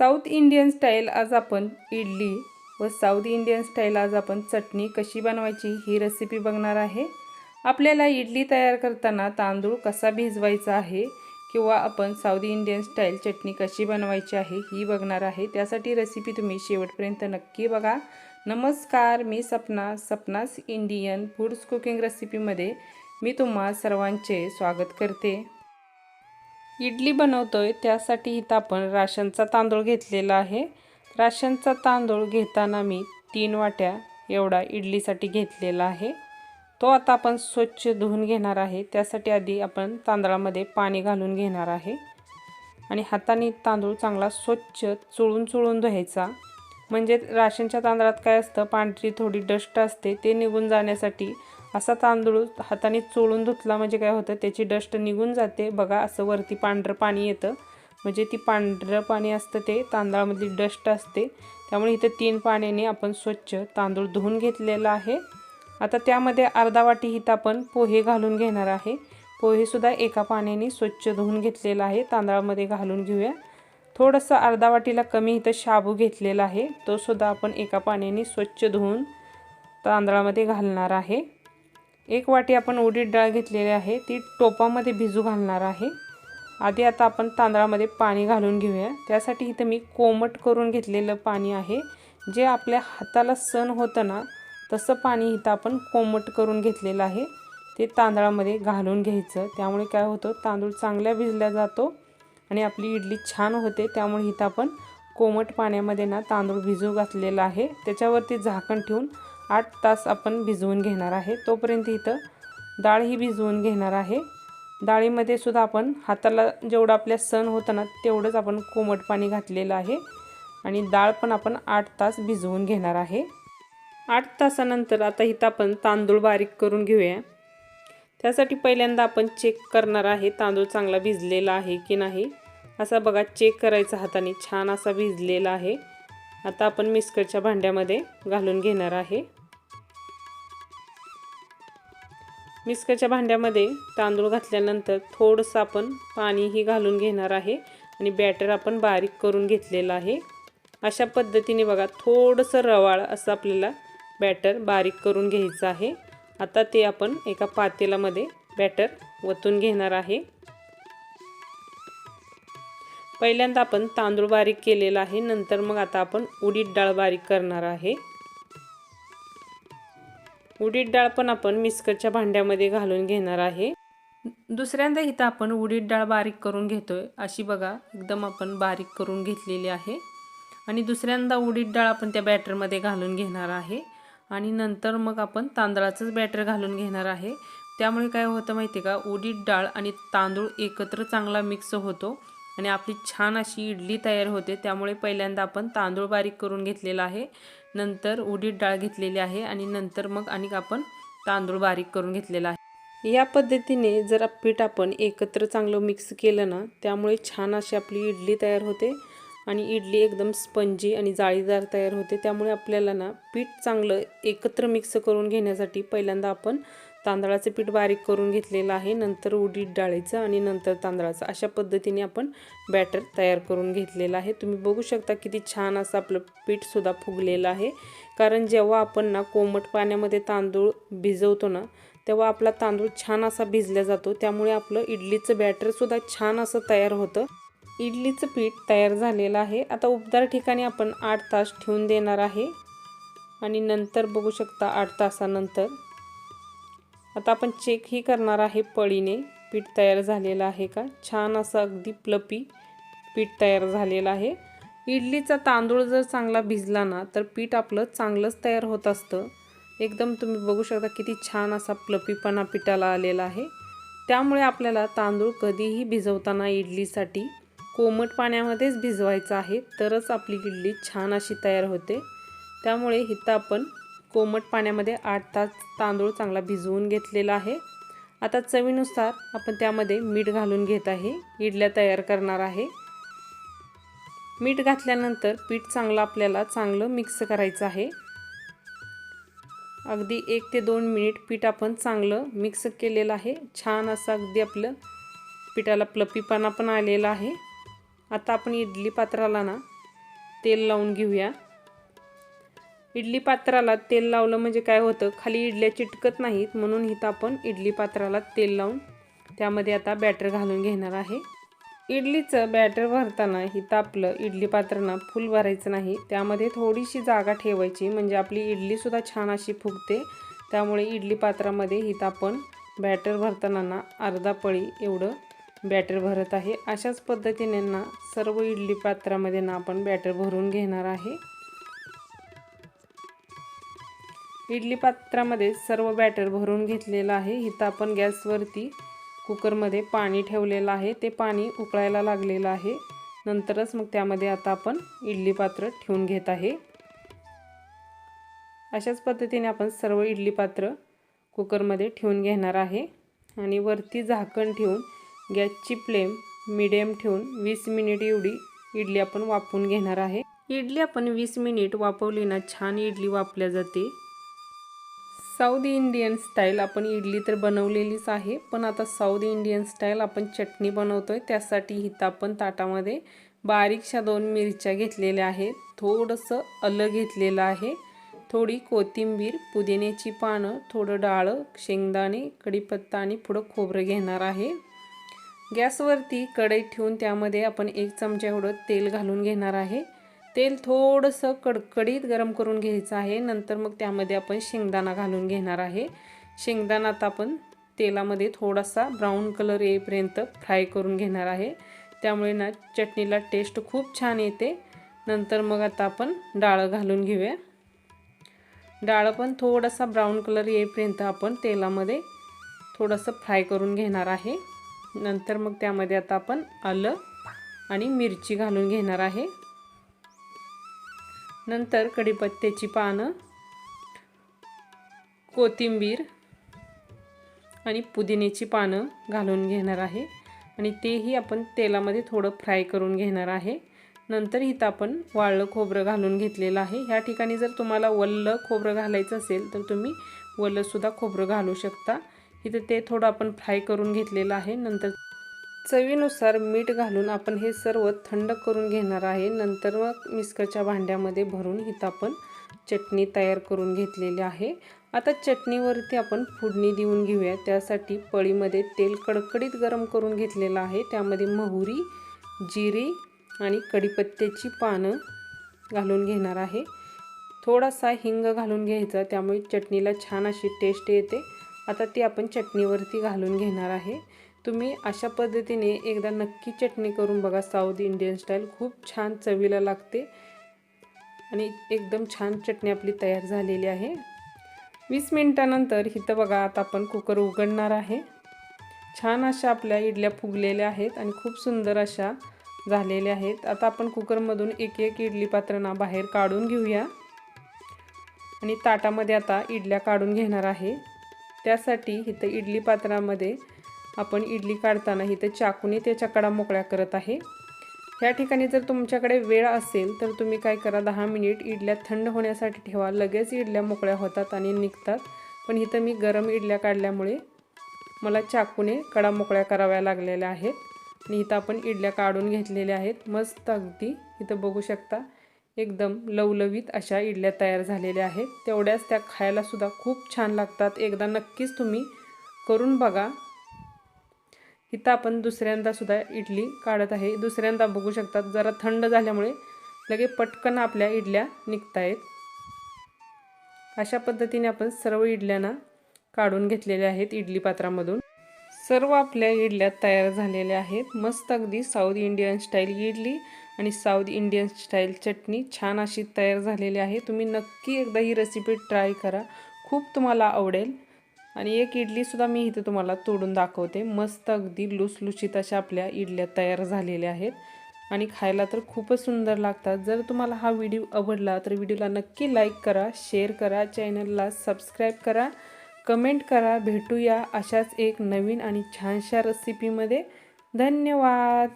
South Indian style आज आपण इडली व साऊथ इंडियन स्टाईल आज आपण चटणी कशी बनवायची ही रेसिपी बघणार आहे. आपल्याला इडली तयार करताना तांदूळ कसा भिजवायचा आहे किंवा आपण साऊथ इंडियन स्टाईल चटणी कशी बनवायची आहे ही बघणार आहे. त्यासाठी रेसिपी तुम्ही शेवटपर्यंत नक्की बघा. नमस्कार मी Sapna Sapna's Indian foods cooking रेसिपीमध्ये मी तुम्हा सर्वांचे स्वागत करते. इडली बनवतो आहे त्यासाठी इथं आपण राशनचा तांदूळ घेतलेला आहे. राशनचा तांदूळ घेताना मी तीन वाट्या एवढा इडलीसाठी घेतलेला आहे. तो आता आपण स्वच्छ धुवून घेणार आहे. त्यासाठी आधी आपण तांदळामध्ये पाणी घालून घेणार आहे. आणि हाताने तांदूळ चांगला स्वच्छ चुळून चुळून धुवायचा. म्हणजे राशनच्या तांदळात काय असतं पांढरी थोडी डस्ट असते ते निघून जाण्यासाठी असा तांदूळ हाताने चोळून धुतला म्हणजे काय होतं त्याची डस्ट निघून जाते. बघा असं वरती पांढरं पाणी येतं. म्हणजे ती पांढरं पाणी असतं ते तांदळामधली डस्ट असते. त्यामुळे इथं तीन पाण्याने आपण स्वच्छ तांदूळ धुवून घेतलेला आहे. आता त्यामध्ये अर्धा वाटी हित आपण पोहे घालून घेणार आहे. पोहेसुद्धा एका पाण्याने स्वच्छ धुवून घेतलेला आहे. तांदळामध्ये घालून घेऊया. थोडंसं अर्धा वाटीला कमी इथं शाबू घेतलेला आहे. तो सुद्धा आपण एका पाण्याने स्वच्छ धुवून तांदळामध्ये घालणार आहे. एक वाटी आपण उडीद डाळ घेतलेली आहे. ती टोपामध्ये भिजू घालणार आहे. आधी आता आपण तांदळामध्ये पाणी घालून घेऊया. त्यासाठी इथं मी कोमट करून घेतलेलं पाणी आहे. जे आपल्या हाताला सण होतं ना तसं पाणी इथं आपण कोमट करून घेतलेलं आहे. ते तांदळामध्ये घालून घ्यायचं. त्यामुळे काय होतं तांदूळ चांगल्या भिजल्या जातो आणि आपली इडली छान होते. त्यामुळे इथं आपण कोमट पाण्यामध्ये ना तांदूळ भिजू घातलेला आहे. त्याच्यावरती झाकण ठेवून आठ तास आपण भिजवून घेणार आहे. तोपर्यंत इथं डाळ ही भिजवून घेणार आहे. डाळीमध्ये सुद्धा आपण हाताला जेवढं आपल्या सण होतं ना तेवढंच आपण कोमट पाणी घातलेलं आहे. आणि डाळ पण आपण आठ तास भिजवून घेणार आहे. आठ तासानंतर आता इथं आपण तांदूळ बारीक करून घेऊया. त्यासाठी पहिल्यांदा आपण चेक करणार आहे तांदूळ चांगला भिजलेला आहे की नाही. असा बघा चेक करायचा हाताने छान असा भिजलेला आहे. आता आपण मिस्करच्या भांड्यामध्ये घालून घेणार आहे. मिक्सरच्या भांड्यामध्ये तांदूळ घातल्यानंतर थोडंसं आपण पाणीही घालून घेणार आहे आणि बॅटर आपण बारीक करून घेतलेलं आहे. अशा पद्धतीने बघा थोडंसं रवाळ असं आपल्याला बॅटर बारीक करून घ्यायचं आहे. आता ते आपण एका पातेलामध्ये बॅटर वतून घेणार आहे. पहिल्यांदा आपण तांदूळ बारीक केलेला आहे नंतर मग आता आपण उडीद डाळ बारीक करणार आहे. उडीद डाळ पण आपण मिक्सरच्या भांड्यामध्ये घालून घेणार आहे. दुसऱ्यांदा इथं आपण उडीद डाळ बारीक करून घेतोय. अशी बघा एकदम आपण बारीक करून घेतलेली आहे. आणि दुसऱ्यांदा उडीद डाळ आपण त्या बॅटरमध्ये घालून घेणार आहे. आणि नंतर मग आपण तांदळाचंच बॅटर घालून घेणार आहे. त्यामुळे काय होतं माहिती आहे का उडीद डाळ आणि तांदूळ एकत्र चांगला मिक्स होतो. आणि आपली छान अशी इडली तयार होते. त्यामुळे पहिल्यांदा आपण तांदूळ बारीक करून घेतलेला आहे. नंतर उडीद डाळ घेतलेली आहे आणि नंतर मग आणि आपण तांदूळ बारीक करून घेतलेला आहे. या पद्धतीने जर पीठ आपण एकत्र चांगलं मिक्स केलं ना त्यामुळे छान अशी आपली इडली तयार होते आणि इडली एकदम स्पंजी आणि जाळीदार तयार होते. त्यामुळे आपल्याला ना पीठ चांगलं एकत्र मिक्स करून घेण्यासाठी पहिल्यांदा आपण तांदळाचं पीठ बारीक करून घेतलेलं आहे. नंतर उडीद डाळीचं आणि नंतर तांदळाचं. अशा पद्धतीने आपण बॅटर तयार करून घेतलेलं आहे. तुम्ही बघू शकता किती छान असं आपलं पीठसुद्धा फुगलेलं आहे. कारण जेव्हा आपण ना कोमट पाण्यामध्ये तांदूळ भिजवतो ना तेव्हा आपला तांदूळ छान असा भिजला जातो. त्यामुळे आपलं इडलीचं बॅटरसुद्धा छान असं तयार होतं. इडलीचं पीठ तयार झालेलं आहे. आता उबदार ठिकाणी आपण आठ तास ठेवून देणार आहे. आणि नंतर बघू शकता आठ तासानंतर आता आपण चेकही करणार आहे पळीने. पीठ तयार झालेलं आहे का? छान असं अगदी प्लपी पीठ तयार झालेलं आहे. इडलीचा तांदूळ जर चांगला भिजला ना तर पीठ आपलं चांगलंच तयार होत असतं. एकदम तुम्ही बघू शकता किती छान असा प्लपीपणा पिठाला आलेला आहे. त्यामुळे आपल्याला तांदूळ कधीही भिजवताना इडलीसाठी कोमट पाण्यामध्येच भिजवायचं आहे तरच आपली इडली छान अशी तयार होते. त्यामुळे इथं आपण कोमट पाण्यामध्ये आठ तास तांदूळ चांगला भिजवून घेतलेला आहे. आता चवीनुसार आपण त्यामध्ये मीठ घालून घेत आहे. इडल्या तयार करणार आहे. मीठ घातल्यानंतर पीठ चांगलं आपल्याला चांगलं मिक्स करायचं आहे. अगदी एक ते दोन मिनिट पीठ आपण चांगलं मिक्स केलेलं आहे. छान असं अगदी आपलं पिठाला प्लपीपणा पण आलेला आहे. आता आपण इडली पात्राला ना तेल लावून घेऊया. इडली पात्राला तेल लावलं म्हणजे काय होतं? खाली इडल्या चिटकत नाहीत म्हणून इथं आपण इडली पात्राला तेल लावून त्यामध्ये आता बॅटर घालून घेणार आहे. इडलीचं बॅटर भरताना इथं आपलं इडली पात्रांना फुल भरायचं नाही. त्यामध्ये थोडीशी जागा ठेवायची म्हणजे आपली इडलीसुद्धा छान अशी फुगते. त्यामुळे इडली पात्रामध्ये इथं आपण बॅटर भरताना अर्धा पळी एवढं बॅटर भरत आहे. अशाच पद्धतीने ना सर्व इडली पात्रामध्ये ना आपण बॅटर भरून घेणार आहे. इडली पात्रामध्ये सर्व बॅटर भरून घेतलेलं आहे. इथं आपण गॅसवरती कुकरमध्ये पाणी ठेवलेलं आहे. ते पाणी उकळायला लागलेलं आहे. नंतरच मग त्यामध्ये आता आपण इडली पात्र ठेवून घेत आहे. अशाच पद्धतीने आपण सर्व इडली पात्र कुकरमध्ये ठेवून घेणार आहे. आणि वरती झाकण ठेवून गॅसची फ्लेम मिडियम ठेवून वीस मिनिट एवढी इडली आपण वापरून घेणार आहे. इडली आपण वीस मिनिट वापवली ना छान इडली वापल्या जाते. साऊथ इंडियन स्टाईल आपण इडली तर बनवलेलीच आहे. पण आता साऊथ इंडियन स्टाईल आपण चटणी बनवतो आहे त्यासाठी हिथं आपण ताटामध्ये बारीकशा दोन मिरच्या घेतलेल्या आहेत. थोडंसं आलं घेतलेलं आहे. थोडी कोथिंबीर पुदिन्याची पानं थोडं डाळं शेंगदाणे कढीपत्ता आणि पुढं खोबरं घेणार आहे. गॅसवरती कढई ठेवून त्यामध्ये आपण एक चमचा एवढं तेल घालून घेणार आहे. तेल थोडंसं कडकडीत गरम करून घ्यायचं आहे. नंतर मग त्यामध्ये आपण शेंगदाणा घालून घेणार आहे. शेंगदाणा आता आपण तेलामध्ये थोडासा ब्राऊन कलर येईपर्यंत फ्राय करून घेणार आहे. त्यामुळे ना चटणीला टेस्ट खूप छान येते. नंतर मग आता आपण डाळं घालून घेऊया. डाळ पण थोडासा ब्राऊन कलर येईपर्यंत आपण तेलामध्ये थोडंसं फ्राय करून घेणार आहे. नंतर मग त्यामध्ये आता आपण आलं आणि मिरची घालून घेणार आहे. नंतर कढीपत्त्याची पानं कोथिंबीर आणि पुदिन्याची पानं घालून घेणार आहे. आणि तेही आपण तेलामध्ये थोडं फ्राय करून घेणार आहे. नंतर इथं आपण वाळलं खोबरं घालून घेतलेलं आहे. ह्या ठिकाणी जर तुम्हाला वल्लं खोबरं घालायचं असेल तर तुम्ही वल्लंसुद्धा खोबरं घालू शकता. इथं ते थोडं आपण फ्राय करून घेतलेलं आहे. नंतर चवीनुसार मीठ घालून आपण हे सर्व थंड करून घेणार आहे. नंतर मग मिस्करच्या भांड्यामध्ये भरून इथं आपण चटणी तयार करून घेतलेली आहे. आता चटणीवरती आपण फोडणी देऊन घेऊया. त्यासाठी पळीमध्ये तेल कडकडीत गरम करून घेतलेलं आहे. त्यामध्ये मोहरी जिरी आणि कढीपत्त्याची पानं घालून घेणार आहे. थोडासा हिंग घालून घ्यायचा. त्यामुळे चटणीला छान अशी टेस्ट येते. आता ती आपण चटणीवरती घालून घेणार आहे. तुम्ही अशा पद्धतीने एकदा नक्की चटणी करून बघा. साऊथ इंडियन स्टाईल खूप छान चवीला लागते. आणि एकदम छान चटणी आपली तयार झालेली आहे. वीस मिनटानंतर इथं बघा आता आपण कुकर उघडणार आहे. छान अशा आपल्या इडल्या फुगलेल्या आहेत आणि खूप सुंदर अशा झालेल्या आहेत. आता आपण कुकरमधून एक एक इडली पात्रांना बाहेर काढून घेऊया. आणि ताटामध्ये आता इडल्या काढून घेणार आहे. त्यासाठी इथं इडली पात्रामध्ये आपण इडली काढताना इथं चाकूने त्याच्या कडा मोकळ्या करत आहे. ह्या ठिकाणी जर तुमच्याकडे वेळ असेल तर तुम्ही काय करा दहा मिनिट इडल्या थंड होण्यासाठी ठेवा. लगेच इडल्या मोकळ्या होतात आणि निघतात. पण इथं मी गरम इडल्या काढल्यामुळे मला चाकूने कडा मोकळ्या कराव्या लागलेल्या आहेत. आणि इथं आपण इडल्या काढून घेतलेल्या आहेत. मस्त अगदी. इथं बघू शकता एकदम लवलवीत अशा इडल्या तयार झालेल्या आहेत. तेवढ्याच त्या खायलासुद्धा खूप छान लागतात. एकदा नक्कीच तुम्ही करून बघा. इथं आपण दुसऱ्यांदा सुद्धा इडली काढत आहे. दुसऱ्यांदा बघू शकतात जरा थंड झाल्यामुळे लगे पटकन आपल्या इडल्या निघत आहेत अशा पद्धतीने आपण सर्व इडल्यांना काढून घेतलेल्या आहेत इडली पात्रामधून. सर्व आपल्या इडल्या तयार झालेल्या आहेत. मस्त अगदी साऊथ इंडियन स्टाईल इडली आणि साऊथ इंडियन स्टाईल चटणी छान अशी तयार झालेली आहे. तुम्ही नक्की एकदा ही रेसिपी ट्राय करा. खूप तुम्हाला आवडेल. आणि एक इडलीसुद्धा मी इथे तुम्हाला तोडून दाखवते. मस्त अगदी लुसलुशीत अशा आपल्या इडल्या तयार झालेल्या आहेत. आणि खायला तर खूपच सुंदर लागतात. जर तुम्हाला हा व्हिडिओ आवडला तर व्हिडिओला नक्की लाईक करा शेअर करा चॅनलला सबस्क्राईब करा कमेंट करा. भेटूया अशाच एक नवीन आणि छानशा रेसिपीमध्ये धन्यवाद!